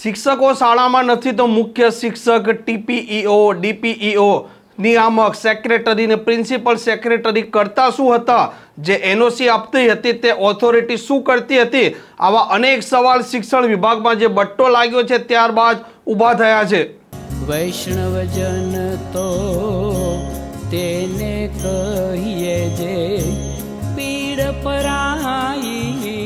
શિક્ષકો શાળામાં નથી તો મુખ્ય શિક્ષક, ટીપીઈઓ, ડીપીઈઓ નિયામક સેક્રેટરી ને પ્રિન્સિપલ સેક્રેટરી કરતા શું હતા? જે એનઓસી આપતી હતી તે ઓથોરિટી શું કરતી હતી? આવા અનેક સવાલ શિક્ષણ વિભાગમાં જે બટ્ટો લાગ્યો છે ત્યારબાદ ઊભા થયા છે. વૈષ્ણવજન તો તેને કહીએ જે પીડ પરાઈ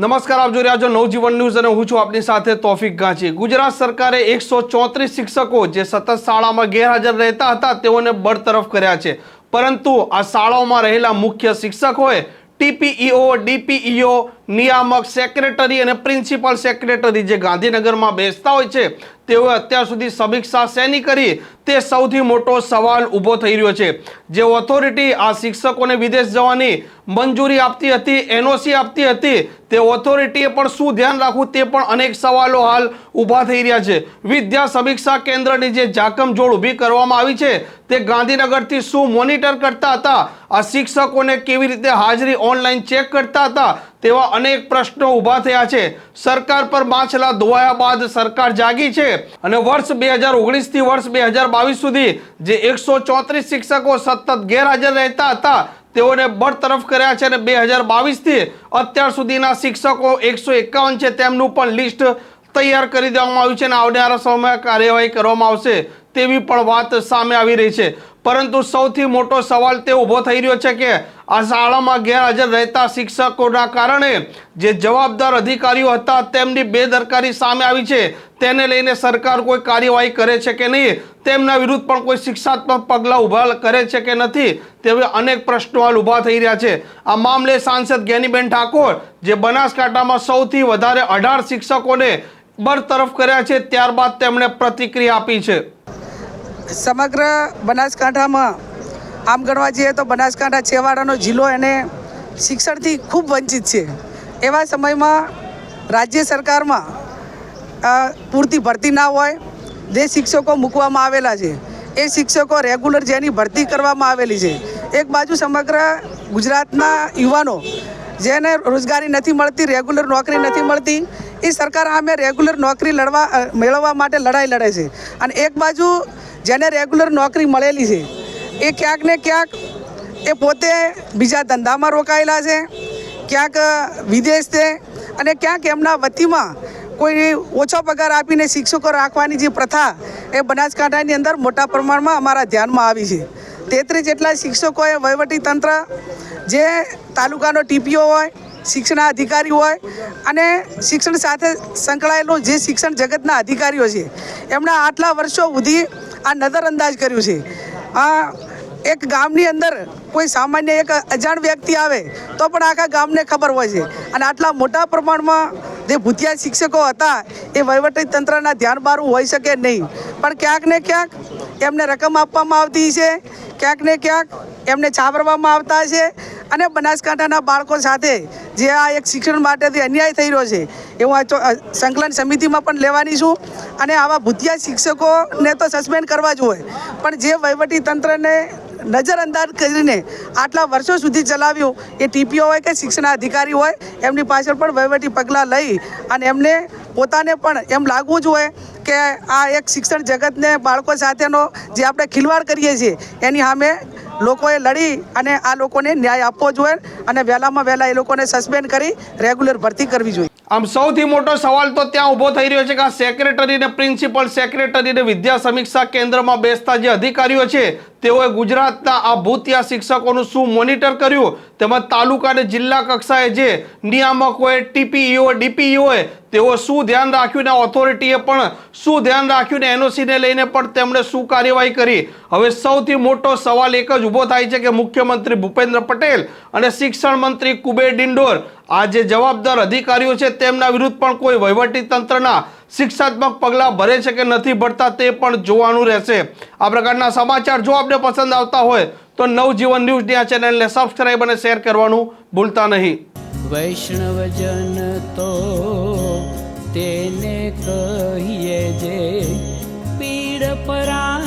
નમસ્કાર, આપ જોઈ રહ્યા છો નવજીવન ન્યૂઝ અને હું છું આપની સાથે તોફિક ગાંચી. ગુજરાત સરકારે એકસો ચોત્રીસ શિક્ષકો જે સતત શાળામાં ગેરહાજર રહેતા હતા, તેઓને બરતરફ કર્યા છે. પરંતુ આ શાળાઓમાં રહેલા મુખ્ય શિક્ષકોએ ટીપીઈઓ, ડીપીઈઓ, નિયામક, સેક્રેટરી અને પ્રિન્સિપલ સેક્રેટરી જે ગાંધીનગરમાં બેસતા હોય છે તેઓએ અત્યાર સુધી સમીક્ષા શેની કરી તે સૌથી મોટો સવાલ ઊભો થઈ રહ્યો છે. જે ઓથોરિટી આ શિક્ષકોને વિદેશ જવાની મંજૂરી આપતી હતી એનઓસી આપતી હતી, તે ઓથોરિટીએ પણ શું ધ્યાન રાખવું તે પણ અનેક સવાલો હાલ ઊભા થઈ રહ્યા છે. વિદ્યા સમીક્ષા કેન્દ્રની જે જાકમજોડ ઊભી કરવામાં આવી છે, તે ગાંધીનગરથી શું મોનિટર કરતા હતા? આ શિક્ષકોને કેવી રીતે હાજરી ઓનલાઈન ચેક કરતા હતા? તેવા અનેક પ્રશ્નો ઊભા થયા છે. સરકાર પર માછલા ધોવાયા બાદ સરકાર જાગી છે. અને વર્ષ બે હજાર ઓગણીસથી વર્ષ બે હજાર બાવીસ સુધી જે એકસો ચોત્રીસ શિક્ષકો સતત ગેરહાજર રહેતા હતા, તેઓને બરતરફ કર્યા છે અને બે હજાર બાવીસથી અત્યાર સુધીના શિક્ષકો એકસો એકાવન છે તેમનું પણ લિસ્ટ તૈયાર કરી દેવામાં આવ્યું છે અને આવનારા સમયમાં કાર્યવાહી કરવામાં આવશે તેવી પણ વાત સામે આવી રહી છે. પરંતુ સૌથી મોટો સવાલ તે ઊભો થઈ રહ્યો છે કે આ શાળામાં ગેરહાજર રહેતા શિક્ષકોના કારણે જે જવાબદાર અધિકારીઓ હતા તેમની બેદરકારી સામે આવી છે. તેને લઈને સરકાર કોઈ કાર્યવાહી કરે છે કે નહીં, તેમના વિરુદ્ધ પણ કોઈ શિક્ષાત્મક પગલાં ઊભા કરે છે કે નથી તેવા અનેક પ્રશ્નો હાલ ઊભા થઈ રહ્યા છે. આ મામલે સાંસદ જ્ઞાનીબેન ઠાકોર, જે બનાસકાંઠામાં સૌથી વધારે અઢાર શિક્ષકોને બરતરફ કર્યા છે, ત્યારબાદ તેમણે પ્રતિક્રિયા આપી છે. સમગ્ર બનાસકાંઠામાં આમ ગણવા જઈએ તો બનાસકાંઠા છેવાડાનો જિલ્લો એને શિક્ષણથી ખૂબ વંચિત છે. એવા સમયમાં રાજ્ય સરકારમાં પૂરતી ભરતી ના હોય, જે શિક્ષકો મૂકવામાં આવેલા છે, એ શિક્ષકો રેગ્યુલર જેની ભરતી કરવામાં આવેલી છે. એક બાજુ સમગ્ર ગુજરાતના યુવાનો જેને રોજગારી નથી મળતી, રેગ્યુલર નોકરી નથી મળતી, એ સરકાર આમે રેગ્યુલર નોકરી લડવા મેળવવા માટે લડાઈ લડે છે. અને એક બાજુ જેને રેગ્યુલર નોકરી મળેલી છે એ ક્યાંક ને ક્યાંક એ પોતે બીજા ધંધામાં રોકાયેલા છે, ક્યાંક વિદેશ છે અને ક્યાંક એમના વતીમાં કોઈ ઓછો પગાર આપીને શિક્ષકો રાખવાની જે પ્રથા એ બનાસકાંઠાની અંદર મોટા પ્રમાણમાં અમારા ધ્યાનમાં આવી છે. તેત્રીસ જેટલા શિક્ષકોએ વહીવટી તંત્ર, જે તાલુકાનો ટીપીઓ હોય, શિક્ષણ અધિકારી હોય અને શિક્ષણ સાથે સંકળાયેલું જે શિક્ષણ જગતના અધિકારીઓ છે, એમણે આટલા વર્ષો સુધી આ નજરઅંદાજ કર્યું છે. આ એક ગામની અંદર કોઈ સામાન્ય એક અજાણ વ્યક્તિ આવે, તો પણ આખા ગામને ખબર હોય છે. અને આટલા મોટા પ્રમાણમાં જે ભૂતિયા શિક્ષકો હતા, એ વહીવટી તંત્રના ધ્યાન બહાર હોઈ શકે નહીં. પણ ક્યાંક ને ક્યાંક એમને રકમ આપવામાં આવતી છે, ક્યાંક ને ક્યાંક એમને છાપરવામાં આવતા છે. અને બનાસકાંઠાના બાળકો સાથે જે આ એક શિક્ષણ માટેથી અન્યાય થઈ રહ્યો છે, એ આ સંકલન સમિતિમાં પણ લેવાની છું. અને આવા ભૂતિયા શિક્ષકોને તો સસ્પેન્ડ કરવા જોઈએ પણ જે વહીવટી તંત્રને નજરઅંદાજ કરીને આટલા વર્ષો સુધી ચલાવ્યું. એ ટીપીઓ હોય કે શિક્ષણ અધિકારી હોય, એમની પાછળ પણ વહીવટી પગલાં લઈ અને એમને પોતાને પણ એમ લાગવું જોઈએ કે આ એક શિક્ષણ જગતને બાળકો સાથેનો જે આપણે ખિલવાડ કરીએ છીએ, એની સામે લોકોએ લડી અને આ લોકોને ન્યાય આપવો જોઈએ અને વહેલામાં વહેલા એ લોકોને સસ્પેન્ડ કરી રેગ્યુલર ભરતી કરવી જોઈએ. આમ સૌથી મોટો સવાલ તો ત્યાં ઊભો થઈ રહ્યો છે કે આ સેક્રેટરી ને પ્રિન્સિપલ સેક્રેટરી ને વિદ્યા સમીક્ષા કેન્દ્રમાં બેસતા જે અધિકારીઓ છે તેઓએ ગુજરાતના આ ભૂતિયા શિક્ષકોનું શું મોનિટર કર્યું? તેમજ તાલુકા અને જિલ્લા કક્ષાએ જે નિયામક હોય ટીપીઈઓ ડીપીઈઓ હોય તેઓ શું ધ્યાન રાખ્યું ને ઓથોરિટીએ પણ શું ધ્યાન રાખ્યું ને એનઓસીને લઈને પણ તેમણે શું કાર્યવાહી કરી? હવે સૌથી મોટો સવાલ એક જ ઊભો થાય છે કે મુખ્યમંત્રી ભૂપેન્દ્ર પટેલ અને શિક્ષણ મંત્રી કુબેર ડિંડોર આ જે જવાબદાર અધિકારીઓ છે તેમના વિરુદ્ધ પણ કોઈ વહીવટી તંત્રના શિક્ષાત્મક પગલાં ભરે છે કે નથી ભરતા તે પણ જોવાનું રહેશે. આ પ્રકારના સમાચાર જો આપને પસંદ આવતા હોય, તો નવજીવન ન્યૂઝની આ ચેનલને સબસ્ક્રાઇબ અને શેર કરવાનું ભૂલતા નહીં. વૈષ્ણવજન તો તેને કહીએ જે, પીડ પરા